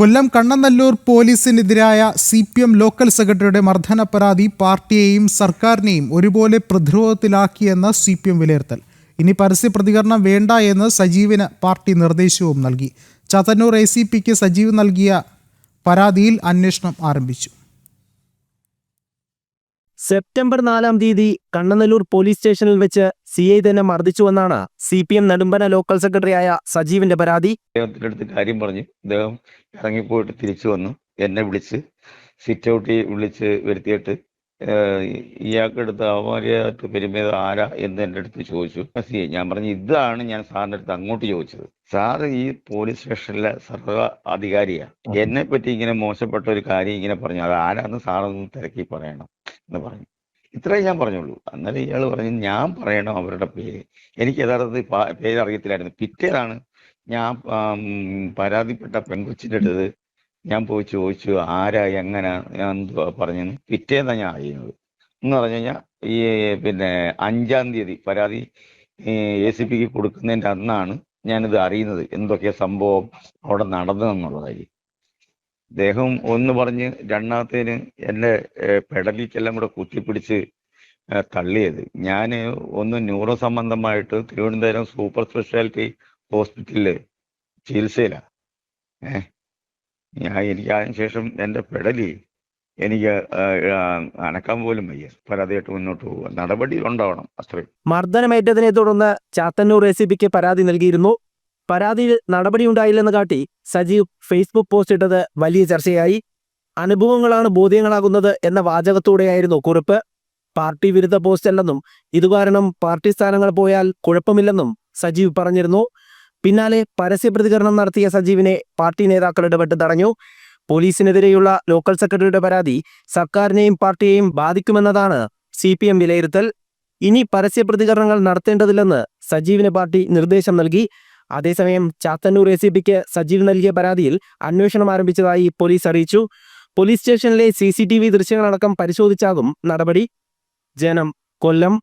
കൊല്ലം കണ്ണനല്ലൂർ പോലീസിനെതിരായ C P M local സെക്രട്ടറിയുടെ മർദ്ദന പരാതി പാർട്ടിയെയും സർക്കാരിനെയും ഒരുപോലെ പ്രതിരോധത്തിലാക്കിയെന്ന് സി പി എം വിലയിരുത്തൽ. ഇനി പരസ്യ പ്രതികരണം വേണ്ട എന്ന് സജീവിന് പാർട്ടി നിർദ്ദേശവും നൽകി. ചാത്തന്നൂർ എ സി പിക്ക് സജീവ് നൽകിയ പരാതിയിൽ അന്വേഷണം ആരംഭിച്ചു. സെപ്റ്റംബർ നാലാം തീയതി കണ്ണനല്ലൂർ പോലീസ് സ്റ്റേഷനിൽ വെച്ച് സി ഐ തന്നെ മർദ്ദിച്ചുവെന്നാണ് C P M Nedumpana local സെക്രട്ടറിയായ സജീവിന്റെ പരാതി. അടുത്ത് കാര്യം പറഞ്ഞു അദ്ദേഹം ഇറങ്ങിപ്പോയിട്ട് തിരിച്ചു വന്നു. എന്നെ വിളിച്ച് സിറ്റ് ഔട്ടിൽ വിളിച്ച് വരുത്തിയിട്ട് ഇയാൾക്കെടുത്ത് അവമര്യാദ പെരുമേത് ആരാ എന്ന് എന്റെ അടുത്ത് ചോദിച്ചു. സി ഞാൻ പറഞ്ഞു ഇതാണ് ഞാൻ സാറിന്റെ അടുത്ത് അങ്ങോട്ട് ചോദിച്ചത്. സാറ് ഈ പോലീസ് സ്റ്റേഷനിലെ സർവ അധികാരിയാണ് എന്നെ പറ്റി ഇങ്ങനെ മോശപ്പെട്ട ഒരു കാര്യം ഇങ്ങനെ പറഞ്ഞു. അത് ആരാന്ന് സാറൊന്ന് തിരക്കി പറയണം. എന്ന് പറഞ്ഞു. ഇത്രയും ഞാൻ പറഞ്ഞുള്ളൂ. അന്നേരം ഇയാൾ പറഞ്ഞു ഞാൻ പറയണം അവരുടെ പേര്. എനിക്ക് യഥാർത്ഥത്തിൽ പേര് അറിയത്തില്ലായിരുന്നു പിറ്റേതാണ് ഞാൻ പരാതിപ്പെട്ട പെൺകൊച്ചിന്റെ അടുത്ത് ഞാൻ പോയി ചോദിച്ചു ആരാ എങ്ങനെ? ഞാൻ എന്തുവാ പറഞ്ഞെന്ന്. പിറ്റേന്നാ ഞാൻ അറിയുന്നത്. എന്ന് പറഞ്ഞു കഴിഞ്ഞാൽ ഈ പിന്നെ അഞ്ചാം തീയതി പരാതി എ സി പിക്ക് കൊടുക്കുന്നതിന്റെ അന്നാണ് ഞാനിത് അറിയുന്നത്. എന്തൊക്കെയാ സംഭവം അവിടെ നടന്നതെന്നുള്ള കാര്യം അദ്ദേഹം ഒന്ന് പറഞ്ഞ് രണ്ടാമത്തേന് എന്റെ പെടലിക്കെല്ലാം കൂടെ കുത്തിപ്പിടിച്ച് തള്ളിയത്. ഞാൻ ഒന്ന് ന്യൂറോ സംബന്ധമായിട്ട് തിരുവനന്തപുരം സൂപ്പർ സ്പെഷ്യാലിറ്റി ഹോസ്പിറ്റലിൽ ചികിത്സയിലാണ് ഏഹ് ഞാൻ എനിക്ക് അതിന് ശേഷം എന്റെ പെടലി എനിക്ക് അനക്കാൻ പോലും വയ്യ. പരാതിയായിട്ട് മുന്നോട്ട് പോകുക നടപടി ഉണ്ടാവണം അത്രയും. മർദ്ദനമേറ്റതിനെ തുടർന്ന് ചാത്തന്നൂർ എ സി പരാതി നൽകിയിരുന്നു. പരാതിയിൽ നടപടിയുണ്ടായില്ലെന്ന് കാട്ടി സജീവ് ഫേസ്ബുക്ക് പോസ്റ്റ് ഇട്ടത് വലിയ ചർച്ചയായി. അനുഭവങ്ങളാണ് ബോധ്യങ്ങളാകുന്നത് എന്ന വാചകത്തോടെയായിരുന്നു കുറിപ്പ്. പാർട്ടി വിരുദ്ധ പോസ്റ്റ് അല്ലെന്നും ഇതുകാരണം പാർട്ടി സ്ഥാനങ്ങൾ പോയാൽ കുഴപ്പമില്ലെന്നും സജീവ് പറഞ്ഞിരുന്നു. പിന്നാലെ പരസ്യ പ്രതികരണം നടത്തിയ സജീവിനെ പാർട്ടി നേതാക്കൾ ഇടപെട്ട് തടഞ്ഞു. പോലീസിനെതിരെയുള്ള ലോക്കൽ സെക്രട്ടറിയുടെ പരാതി സർക്കാരിനെയും പാർട്ടിയെയും ബാധിക്കുമെന്നതാണ് സി പി എം വിലയിരുത്തൽ. ഇനി പരസ്യ പ്രതികരണങ്ങൾ നടത്തേണ്ടതില്ലെന്ന് സജീവിന് പാർട്ടി നിർദ്ദേശം നൽകി. അതേസമയം ചാത്തന്നൂർ എ സി പിക്ക് സജീവ് നൽകിയ പരാതിയിൽ അന്വേഷണം ആരംഭിച്ചതായി പോലീസ് അറിയിച്ചു. പോലീസ് സ്റ്റേഷനിലെ സി സി ടി വി ദൃശ്യങ്ങളടക്കം പരിശോധിച്ചാകും നടപടി. ജനം കൊല്ലം